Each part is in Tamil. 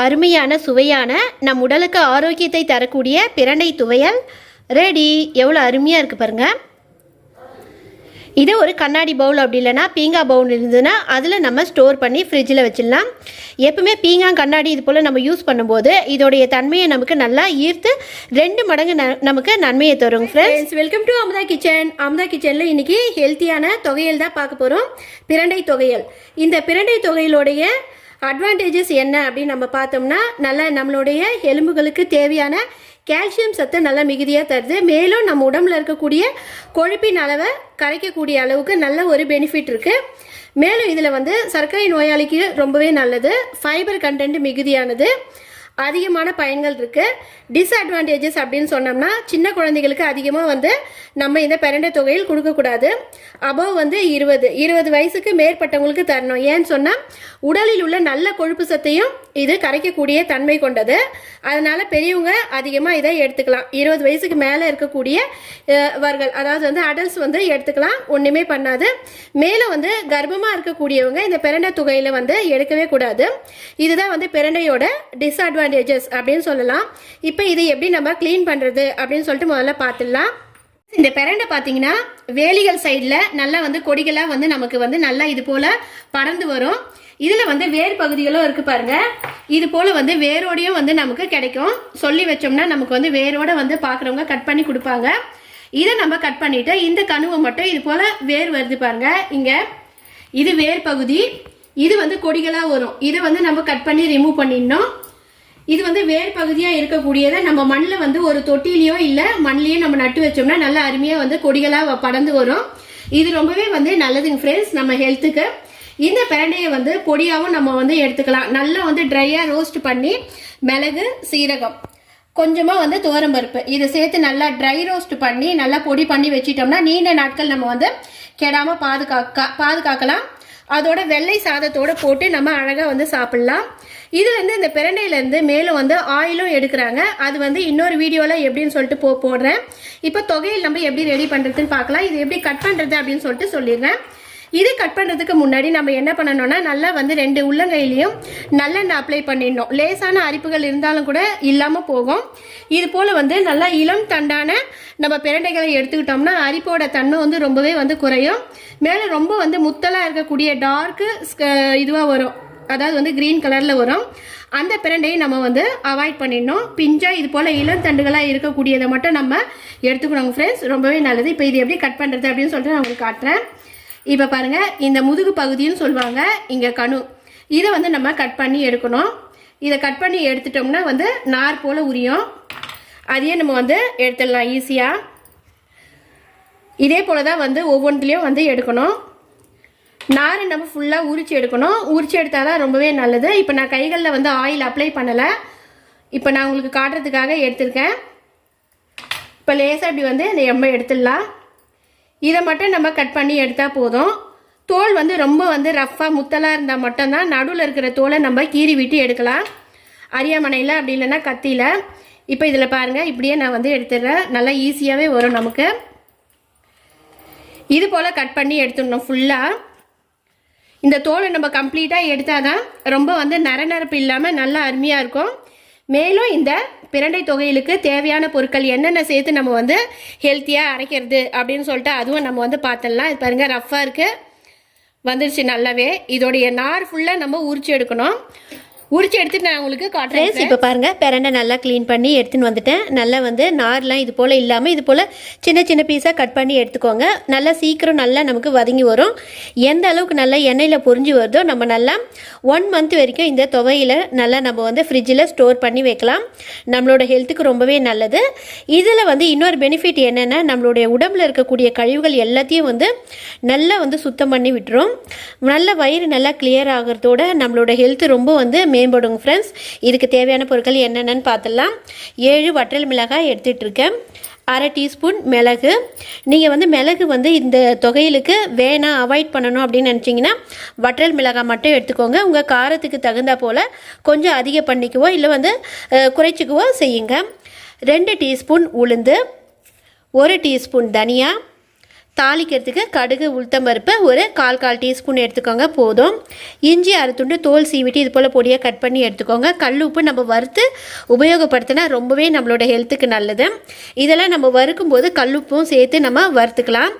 அருமையான சுவையான நம் உடலுக்கு ஆரோக்கியத்தை தரக்கூடிய பிரண்டை துவையல். ரெடி எவ்வளோ அருமையாக இருக்குது பாருங்க. இதே ஒரு கண்ணாடி பவுல் அப்படி இல்லைன்னா பீங்கா பவுல் இருந்ததுன்னா அதில் நம்ம ஸ்டோர் பண்ணி ஃப்ரிட்ஜில் வச்சிடலாம். எப்பவுமே பீங்கா கண்ணாடி இது போல் நம்ம யூஸ் பண்ணும்போது இதோடைய தன்மையை நமக்கு நல்லா ஈர்த்து ரெண்டு மடங்கு ந- நமக்கு நன்மையை தரும் friends welcome to Amutha kitchen Amutha கிச்சனில் இன்றைக்கி ஹெல்த்தியான தொகையல் தான் பார்க்க போகிறோம் பிரண்டை தொகையல் இந்த பிரண்டை தொகையிலோடைய அட்வான்டேஜஸ் என்ன அப்படின்னு நம்ம பார்த்தோம்னா நல்லா நம்மளுடைய எலும்புகளுக்கு தேவையான கால்சியம் சத்து நல்லா மிகுதியாக தருது. மேலும் நம்ம உடம்புல இருக்கக்கூடிய கொழுப்பின் அளவை கரைக்கக்கூடிய அளவுக்கு நல்ல ஒரு பெனிஃபிட் இருக்குது மேலும் இதில் வந்து சர்க்கரை நோயாளிக்கு ரொம்பவே நல்லது. ஃபைபர் கண்டென்ட் மிகுதியானது. அதிகமான பயன்கள் இருக்குது டிஸ்அட்வான்டேஜஸ் அப்படின்னு சொன்னோம்னா சின்ன குழந்தைகளுக்கு அதிகமாக வந்து நம்ம இந்த பிரண்டை தொகையில் கொடுக்கக்கூடாது அபவ் வந்து இருபது. இருபது வயசுக்கு மேற்பட்டவங்களுக்கு தரணும். ஏன்னு சொன்னால் உடலில் உள்ள நல்ல கொழுப்பு சத்தையும் இது கரைக்கக்கூடிய தன்மை கொண்டது. அதனால் பெரியவங்க அதிகமாக இதை எடுத்துக்கலாம். இருபது வயசுக்கு மேலே இருக்கக்கூடிய வர்கள் அதாவது வந்து அடல்ட்ஸ் வந்து எடுத்துக்கலாம். ஒன்றுமே பண்ணாது. மேலே வந்து கர்ப்பமாக இருக்கக்கூடியவங்க இந்த பிரண்டை தொகையில் வந்து எடுக்கவே கூடாது. இதுதான் வந்து பிரண்டையோட டிஸ்அட்வான்டேஜஸ் அப்படின்னு சொல்லலாம். இப்போ இது எப்படி நம்ம க்ளீன் பண்ணுறது அப்படின்னு சொல்லிட்டு முதல்ல பார்த்துடலாம். இந்த பிரண்டை பார்த்தீங்கன்னா வேலிகள் சைடில் நல்லா வந்து கொடிகளாக வந்து நமக்கு வந்து நல்லா இது போல் படர்ந்து வரும். இதில் வந்து வேர் பகுதிகளும் இருக்குது பாருங்க. இது போல் வந்து வேரோடையும் வந்து நமக்கு கிடைக்கும். சொல்லி வச்சோம்னா நமக்கு வந்து வேரோட வந்து பார்க்குறவங்க கட் பண்ணி கொடுப்பாங்க. இதை நம்ம கட் பண்ணிவிட்டு இந்த கணுவை மட்டும் இது போல் வேர் வருது பாருங்க. இங்கே இது வேர் பகுதி. இது வந்து கொடிகளாக வரும். இதை வந்து நம்ம கட் பண்ணி ரிமூவ் பண்ணிடணும். இது வந்து வேர் பகுதியாக இருக்கக்கூடியதை நம்ம மண்ணில் வந்து ஒரு தொட்டிலையோ இல்லை மண்ணிலையோ நம்ம நட்டு வச்சோம்னா நல்லா அருமையாக வந்து கொடிகளாக படந்து வரும். இது ரொம்பவே வந்து நல்லதுங்க ஃப்ரெண்ட்ஸ் நம்ம ஹெல்த்துக்கு இந்த பிரண்டையை வந்து பொடியாகவும் நம்ம வந்து எடுத்துக்கலாம். நல்லா வந்து ட்ரையாக ரோஸ்ட் பண்ணி மிளகு சீரகம் கொஞ்சமாக வந்து துவரம்பருப்பு இதை சேர்த்து நல்லா ட்ரை ரோஸ்ட் பண்ணி நல்லா பொடி பண்ணி வச்சிட்டோம்னா நீண்ட நாட்கள் நம்ம வந்து கெடாமல் பாதுகாக்க பாதுகாக்கலாம். அதோட வெள்ளை சாதத்தோட போட்டு நம்ம அழகாக வந்து சாப்பிட்லாம். இதுலேருந்து இந்த பிரண்டையிலேருந்து மேலும் வந்து ஆயிலும் எடுக்கிறாங்க. அது வந்து இன்னொரு வீடியோவில் எப்படின்னு சொல்லிட்டு போ போடுறேன். இப்போ தொகையில் நம்ம எப்படி ரெடி பண்ணுறதுன்னு பார்க்கலாம். இது எப்படி கட் பண்ணுறது அப்படின்னு சொல்லிட்டு சொல்லிடுறேன். இது கட் பண்ணுறதுக்கு முன்னாடி நம்ம என்ன பண்ணணும்னா நல்லா வந்து ரெண்டு உள்ளங்கையிலையும் நல்லெண்ணெய் அப்ளை பண்ணிடணும். லேசான அரிப்புகள் இருந்தாலும் கூட இல்லாமல் போகும். இது போல் வந்து நல்லா இளம் தண்டான நம்ம பிரண்டைகளை எடுத்துக்கிட்டோம்னா அரிப்போட தன்மை வந்து ரொம்பவே வந்து குறையும். மேலே ரொம்ப வந்து முத்தலாக இருக்கக்கூடிய டார்க்கு இதுவாக வரும். அதாவது வந்து க்ரீன் கலரில் வரும். அந்த பிரண்டையை நம்ம வந்து அவாய்ட் பண்ணிடணும். பிஞ்சா இது போல் இளம் தண்டுகளாக இருக்கக்கூடியதை மட்டும் நம்ம எடுத்துக்கணும் ஃப்ரெண்ட்ஸ் ரொம்பவே நல்லது. இப்போ இது எப்படி கட் பண்ணுறது அப்படின்னு சொல்லிட்டு நான் உங்களுக்கு காட்டுறேன். இப்போ பாருங்கள் இந்த முதுகு பகுதின்னு சொல்லுவாங்க. இங்கே கணு. இதை வந்து நம்ம கட் பண்ணி எடுக்கணும். இதை கட் பண்ணி எடுத்துட்டோம்னா வந்து நார் போல் உரியும். அதையே நம்ம வந்து எடுத்துடலாம் ஈஸியாக இதே போல் தான் வந்து ஒவ்வொன்றுலேயும் வந்து எடுக்கணும். நாரை நம்ம ஃபுல்லாக உரிச்சு எடுக்கணும். உரிச்சு எடுத்தால் தான் ரொம்பவே நல்லது. இப்போ நான் கைகளில் வந்து ஆயில் அப்ளை பண்ணலை. இப்போ நான் உங்களுக்கு காட்டுறதுக்காக எடுத்திருக்கேன். இப்போ லேசாக இப்படி வந்து இந்த எம்மை எடுத்துடலாம். இதை மட்டும் நம்ம கட் பண்ணி எடுத்தால் போதும். தோல் வந்து ரொம்ப வந்து ரஃப்பாக முத்தலாக இருந்தால் மட்டும்தான் நடுவில் இருக்கிற தோலை நம்ம கீறி விட்டு எடுக்கலாம். அரியாமனையில் அப்படி இல்லைன்னா கத்தியில். இப்போ இதில் பாருங்கள் இப்படியே நான் வந்து எடுத்துடுறேன். நல்லா ஈஸியாகவே வரும் நமக்கு. இது போல் கட் பண்ணி எடுத்துடணும் ஃபுல்லாக இந்த தோலை நம்ம கம்ப்ளீட்டாக எடுத்தால் தான் ரொம்ப வந்து நர நரப்பு இல்லாமல் நல்லா அருமையாக இருக்கும். மேலும் இந்த பிரண்டை தொகையிலுக்கு தேவையான பொருட்கள் என்னென்ன சேர்த்து நம்ம வந்து ஹெல்த்தியாக அரைக்கிறது அப்படின்னு சொல்லிட்டு அதுவும் நம்ம வந்து பார்த்துடலாம் இது பாருங்கள் ரஃப்பாக இருக்குது வந்துருச்சு நல்லாவே. இதோடைய நார் ஃபுல்லாக நம்ம உரிச்சு எடுக்கணும். உரிச்சு எடுத்துட்டு நான் உங்களுக்கு காட்டுறேன் இப்போ பாருங்க பிரண்டை நல்லா க்ளீன் பண்ணி எடுத்துன்னு வந்துட்டேன். நல்லா வந்து நார்லாம் இது போல் இல்லாமல் இது போல் சின்ன சின்ன பீஸாக கட் பண்ணி எடுத்துக்கோங்க. நல்லா சீக்கிரம் நல்லா நமக்கு வதங்கி வரும். எந்த அளவுக்கு நல்லா எண்ணெயில் பொரிஞ்சு வருதோ நம்ம நல்லா ஒன் மந்த் வரைக்கும் இந்த துவையில் நல்லா நம்ம வந்து ஃப்ரிட்ஜில் ஸ்டோர் பண்ணி வைக்கலாம். நம்மளோட ஹெல்த்துக்கு ரொம்பவே நல்லது. இதில் வந்து இன்னொரு பெனிஃபிட் என்னென்னா நம்மளுடைய உடம்புல இருக்கக்கூடிய கழிவுகள் எல்லாத்தையும் வந்து நல்லா வந்து சுத்தம் பண்ணி விட்டுரும். நல்ல வயிறு நல்லா கிளியர் ஆகிறதோட நம்மளோட ஹெல்த் ரொம்ப வந்து மேம்படுங்க ஃப்ரெண்ட்ஸ் இதுக்கு தேவையான பொருட்கள் என்னென்னு பார்த்துடலாம். ஏழு வற்றல் மிளகாய் எடுத்துகிட்ருக்கேன் அரை டீஸ்பூன் மிளகு. நீங்கள் வந்து மிளகு வந்து இந்த தொகையிலுக்கு வேணாம் அவாய்ட் பண்ணணும் அப்படின்னு நினச்சிங்கன்னா வற்றல் மிளகாய் மட்டும் எடுத்துக்கோங்க. உங்கள் காரத்துக்கு தகுந்தா போல் கொஞ்சம் அதிகம் பண்ணிக்குவோ இல்லை வந்து குறைச்சிக்குவோ செய்யுங்க. ரெண்டு டீஸ்பூன் உளுந்து. ஒரு டீஸ்பூன் தனியாக தாளிக்கிறதுக்கு கடுகு உளுத்தம் பருப்பு ஒரு கால் கால் டீஸ்பூன் எடுத்துக்கோங்க போதும். இஞ்சி அறுத்துண்டு தோல் சீவிட்டு இது போல் பொடியாக கட் பண்ணி எடுத்துக்கோங்க. கல் உப்பு நம்ம வறுத்து உபயோகப்படுத்தினா ரொம்பவே நம்மளோட ஹெல்த்துக்கு நல்லது. இதெல்லாம் நம்ம வறுக்கும்போது கல்லுப்பும் சேர்த்து நம்ம வறுத்துக்கலாம்.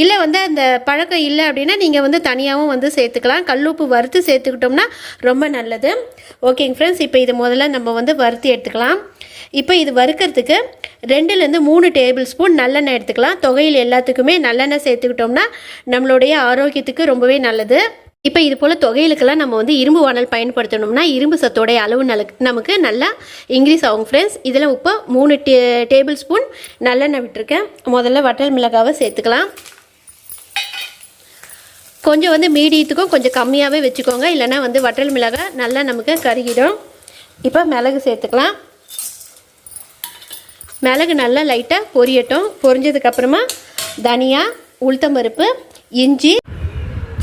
இல்லை வந்து அந்த பழக்கம் இல்லை அப்படின்னா நீங்கள் வந்து தனியாகவும் வந்து சேர்த்துக்கலாம். கல்லுப்பு வறுத்து சேர்த்துக்கிட்டோம்னா ரொம்ப நல்லது. ஓகேங்க ஃப்ரெண்ட்ஸ் இப்போ இது முதல்ல நம்ம வந்து வறுத்து எடுத்துக்கலாம். இப்போ இது வறுக்கிறதுக்கு ரெண்டுலேருந்து மூணு டேபிள் ஸ்பூன் நல்லெண்ணெய் எடுத்துக்கலாம். தொகையில் எல்லாத்துக்குமே நல்லெண்ணெய் சேர்த்துக்கிட்டோம்னா நம்மளுடைய ஆரோக்கியத்துக்கு ரொம்பவே நல்லது. இப்போ இது போல் தொகைகளுக்கெல்லாம் நம்ம வந்து இரும்பு வானல் பயன்படுத்தணும்னா இரும்பு சத்தோடைய அளவு நலக்கு நமக்கு நல்லா இன்க்ரீஸ் ஆகும் ஃப்ரெண்ட்ஸ் இதில் இப்போ மூணு டே டேபிள் ஸ்பூன் நல்லெண்ணெய் விட்டுருக்கேன். முதல்ல வட்டல் மிளகாவை சேர்த்துக்கலாம். கொஞ்சம் வந்து மீடியத்துக்கும் கொஞ்சம் கம்மியாகவே வச்சுக்கோங்க. இல்லைன்னா வந்து வட்டல் மிளகாய் நல்லா நமக்கு கருகிடும். இப்போ மிளகு சேர்த்துக்கலாம். மிளகு நல்லா லைட்டாக பொரியட்டும். பொரிஞ்சதுக்கப்புறமா தனியா உளுத்தம்பருப்பு இஞ்சி.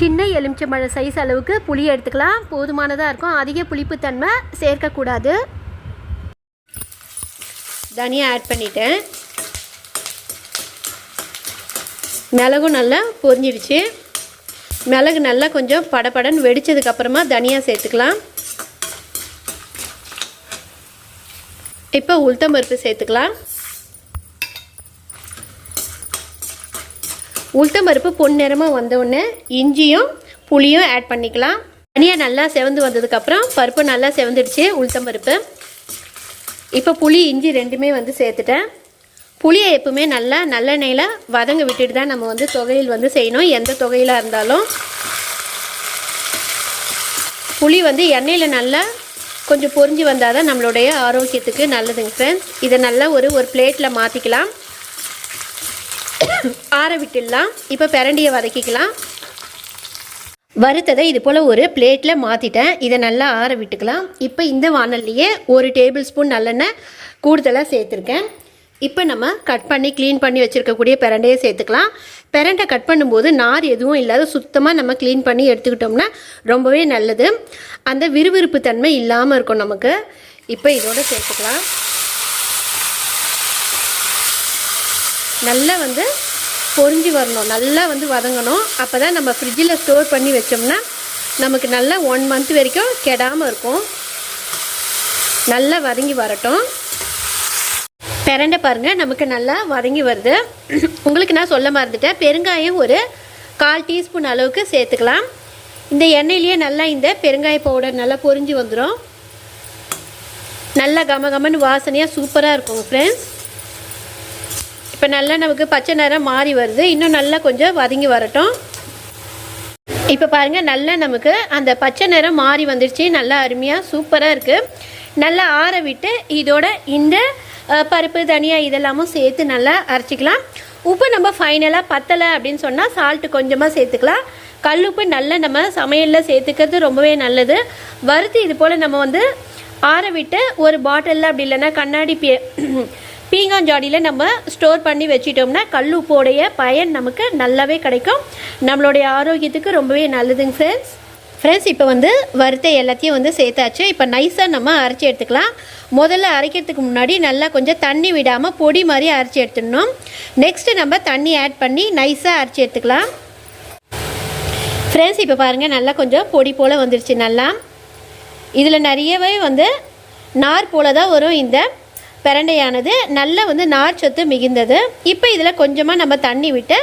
சின்ன எலுமிச்சம்பழம் சைஸ் அளவுக்கு புளி எடுத்துக்கலாம். போதுமானதாக இருக்கும். அதிக புளிப்புத்தன்மை சேர்க்கக்கூடாது. தனியா ஆட் பண்ணிட்டேன். மிளகும் நல்லா பொரிஞ்சிடுச்சு. மிளகு நல்லா கொஞ்சம் படபடன்னு வெடிச்சதுக்கப்புறமா தனியாக சேர்த்துக்கலாம். இப்போ உளுத்தம்பருப்பு சேர்த்துக்கலாம். உளுத்தம்பருப்பு பொன்னிறமாக வந்தவுடனே இஞ்சியும் புளியும் ஆட் பண்ணிக்கலாம். தனியாக நல்லா செவந்து வந்ததுக்கப்புறம் பருப்பு நல்லா செவந்துடுச்சு உளுத்தம்பருப்பு இப்போ புளி இஞ்சி ரெண்டுமே வந்து சேர்த்துட்டேன். புளியை எப்பவுமே நல்லா நல்லெண்ணெயில் வதங்க விட்டுட்டு தான் நம்ம வந்து தொகையில் வந்து செய்யணும். எந்த தொகையிலாக இருந்தாலும் புளி வந்து எண்ணெயில் நல்லா கொஞ்சம் பொரிஞ்சு வந்தால் தான் நம்மளுடைய ஆரோக்கியத்துக்கு நல்லதுங்க ஃப்ரெண்ட்ஸ் இதை நல்லா ஒரு ஒரு பிளேட்டில் மாற்றிக்கலாம் ஆற விட்டுடலாம். இப்போ பிரண்டியை வதக்கிக்கலாம். வறுத்ததை இது போல் ஒரு பிளேட்டில் மாற்றிட்டேன் இதை நல்லா ஆற விட்டுக்கலாம். இப்போ இந்த வானல்லையே ஒரு டேபிள் ஸ்பூன் நல்லெண்ணெய் கூடுதலாக சேர்த்துருக்கேன். இப்போ நம்ம கட் பண்ணி க்ளீன் பண்ணி வச்சுருக்கக்கூடிய பெரண்டையே சேர்த்துக்கலாம். பெரண்டை கட் பண்ணும்போது நார் எதுவும் இல்லாத சுத்தமாக நம்ம க்ளீன் பண்ணி எடுத்துக்கிட்டோம்னா ரொம்பவே நல்லது. அந்த விறுவிறுப்பு தன்மை இல்லாமல் இருக்கும் நமக்கு. இப்போ இதோட சேர்த்துக்கலாம். நல்லா வந்து பொறிஞ்சி வரணும். நல்லா வந்து வதங்கணும். அப்போ தான் நம்ம ஃப்ரிட்ஜில் ஸ்டோர் பண்ணி வச்சோம்னா நமக்கு நல்லா ஒன் மந்த் வரைக்கும் கெடாமல் இருக்கும். நல்லா வதங்கி வரட்டும். பிரண்டை பாருங்கள் நமக்கு நல்லா வதங்கி வருது. உங்களுக்கு நான் சொல்ல மறந்துட்டேன். பெருங்காயம் ஒரு கால் டீஸ்பூன் அளவுக்கு சேர்த்துக்கலாம். இந்த எண்ணெயிலேயே நல்லா இந்த பெருங்காய பவுடர் நல்லா பொரிஞ்சு வந்துடும் நல்லா கம கமன்னு வாசனையாக சூப்பராக இருக்கும் ஃப்ரெண்ட்ஸ் இப்போ நல்லா நமக்கு பச்சை நிறம் மாறி வருது. இன்னும் நல்லா கொஞ்சம் வதங்கி வரட்டும். இப்போ பாருங்கள் நல்லா நமக்கு அந்த பச்சை நிறம் மாறி வந்துடுச்சு நல்லா அருமையாக சூப்பராக இருக்குது நல்லா ஆற விட்டு இதோட இந்த பருப்பு தனியாக இதெல்லாமும் சேர்த்து நல்லா அரைச்சிக்கலாம். உப்பு நம்ம ஃபைனலாக பத்தலை அப்படின்னு சொன்னால் சால்ட்டு கொஞ்சமாக சேர்த்துக்கலாம். கல்லுப்பு நல்லா நம்ம சமையலில் சேர்த்துக்கிறது ரொம்பவே நல்லது. வறுத்து இது போல் நம்ம வந்து ஆற விட்டு ஒரு பாட்டிலில் அப்படி இல்லைன்னா கண்ணாடி பீ பீங்காஞ்சாடியில் நம்ம ஸ்டோர் பண்ணி வச்சிட்டோம்னா கல்லுப்போடைய பயன் நமக்கு நல்லாவே கிடைக்கும். நம்மளுடைய ஆரோக்கியத்துக்கு ரொம்பவே நல்லதுங்க ஃப்ரெண்ட்ஸ் ஃப்ரெண்ட்ஸ் இப்போ வந்து வறுத்த எல்லாத்தையும் வந்து சேர்த்தாச்சு. இப்போ நைஸாக நம்ம அரைச்சி எடுத்துக்கலாம். முதல்ல அரைக்கிறதுக்கு முன்னாடி நல்லா கொஞ்சம் தண்ணி விடாமல் பொடி மாதிரி அரைச்சி எடுத்துடணும். நெக்ஸ்ட்டு நம்ம தண்ணி ஆட் பண்ணி நைஸாக அரைச்சி எடுத்துக்கலாம். ஃப்ரெண்ட்ஸ் இப்போ பாருங்கள் நல்லா கொஞ்சம் பொடி போல் வந்துருச்சு நல்லா. இதில் நிறையவே வந்து நார் போல தான் வரும் இந்த பிரண்டையானது. நல்லா வந்து நார் சொத்து மிகுந்தது. இப்போ இதில் கொஞ்சமாக நம்ம தண்ணி விட்டு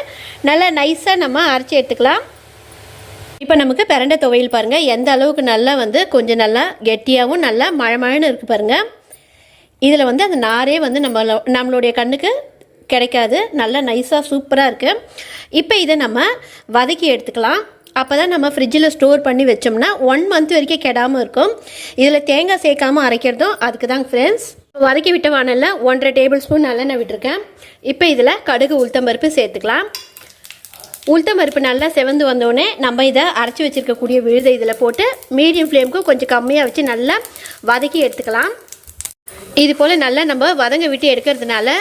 நல்லா நைஸாக நம்ம அரைச்சி எடுத்துக்கலாம். இப்போ நமக்கு பிரண்டை துவையல் பாருங்கள் எந்த அளவுக்கு நல்லா வந்து கொஞ்சம் நல்லா கெட்டியாகவும் நல்லா மழை மழைன்னு இருக்குது பாருங்கள் இதில் வந்து அந்த நாரே வந்து நம்ம நம்மளுடைய கண்ணுக்கு கிடைக்காது. நல்லா நைஸாக சூப்பராக இருக்குது இப்போ இதை நம்ம வதக்கி எடுத்துக்கலாம். அப்போ தான் நம்ம ஃப்ரிட்ஜில் ஸ்டோர் பண்ணி வச்சோம்னா ஒன் மந்த் வரைக்கும் கெடாமல் இருக்கும். இதில் தேங்காய் சேர்க்காமல் அரைக்கிறதும் அதுக்கு தாங்க ஃப்ரெண்ட்ஸ் வதக்கி விட்ட வானல்ல ஒன்றரை டேபிள் ஸ்பூன் நல்லெண்ணெய் விட்டுருக்கேன். இப்போ இதில் கடுகு உளுத்தம்பருப்பு சேர்த்துக்கலாம். உளுத்தம் பருப்பு நல்லா செவந்து வந்தோடனே நம்ம இதை அரைச்சி வச்சிருக்கக்கூடிய விழுதை இதில் போட்டு மீடியம் ஃப்ளேமுக்கு கொஞ்சம் கம்மியாக வச்சு நல்லா வதக்கி எடுத்துக்கலாம். இது போல் நல்லா நம்ம வதங்க விட்டு எடுக்கிறதுனால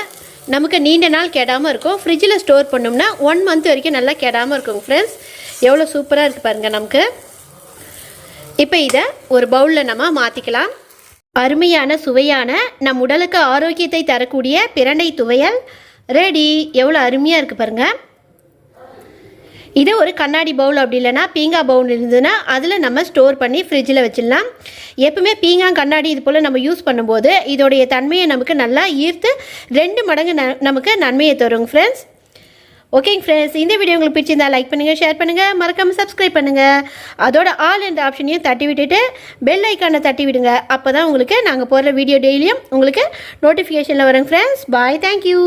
நமக்கு நீண்ட நாள் கெடாமல் இருக்கும். ஃப்ரிட்ஜில் ஸ்டோர் பண்ணோம்னா ஒன் மந்த் வரைக்கும் நல்லா கெடாமல் இருக்குங்க ஃப்ரெண்ட்ஸ் எவ்வளோ சூப்பராக இருக்குது பாருங்கள் நமக்கு. இப்போ இதை ஒரு பவுலில் நம்ம மாற்றிக்கலாம் அருமையான சுவையான நம் உடலுக்கு ஆரோக்கியத்தை தரக்கூடிய பிரண்டை துவையல். ரெடி எவ்வளோ அருமையாக இருக்குது பாருங்கள் இது ஒரு கண்ணாடி பவுல் அப்படி இல்லைன்னா பீங்கா பவுல் இருந்ததுன்னா அதில் நம்ம ஸ்டோர் பண்ணி ஃப்ரிட்ஜில் வச்சிடலாம். எப்பவுமே பீங்கா கண்ணாடி இது போல் நம்ம யூஸ் பண்ணும்போது இதோடைய தன்மையை நமக்கு நல்லா ஈர்த்து ரெண்டு மடங்கு ந நமக்கு நன்மையை தரும் ஃப்ரெண்ட்ஸ் ஓகேங்க ஃப்ரெண்ட்ஸ் இந்த வீடியோ உங்களுக்கு பிடிச்சிருந்தா லைக் பண்ணுங்கள் ஷேர் பண்ணுங்கள் மறக்காமல் சப்ஸ்கிரைப் பண்ணுங்கள் அதோட ஆல் என்ற ஆப்ஷனையும் தட்டி விட்டுட்டு பெல் ஐக்கானை தட்டி விடுங்க. அப்போ தான் உங்களுக்கு நாங்கள் போடுற வீடியோ டெய்லியும் உங்களுக்கு நோட்டிஃபிகேஷனில் வருங்க ஃப்ரெண்ட்ஸ் பாய் தேங்க்யூ